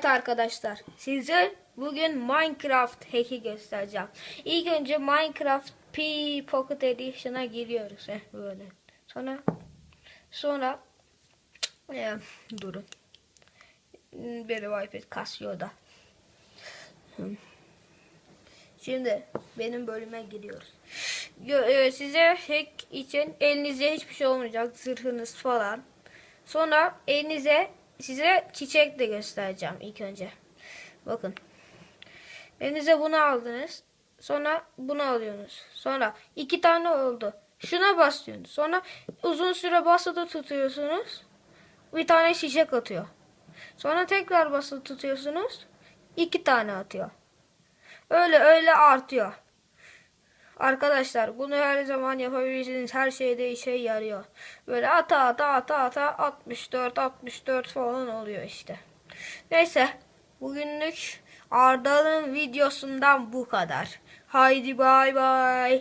Evet arkadaşlar size bugün Minecraft hack'i göstereceğim. İlk önce Minecraft P Pocket Edition'a giriyoruz. Heh, böyle. Sonra sonra e, durun. Beri iPad kasıyor da. Şimdi benim bölüme giriyoruz. Size hack için elinize hiçbir şey olmayacak. Zırhınız falan. Sonra elinize size çiçek de göstereceğim ilk önce. Bakın. Elinize bunu aldınız. Sonra bunu alıyorsunuz. Sonra iki tane oldu. Şuna basıyorsunuz. Sonra uzun süre basılı tutuyorsunuz. Bir tane çiçek atıyor. Sonra tekrar basılı tutuyorsunuz. iki tane atıyor. Öyle öyle artıyor. Arkadaşlar bunu her zaman yapabilirsiniz. Her şeyde işe yarıyor. Böyle ata ata ata ata 64 64 falan oluyor işte. Neyse bugünlük Arda'nın videosundan bu kadar. Haydi bay bay.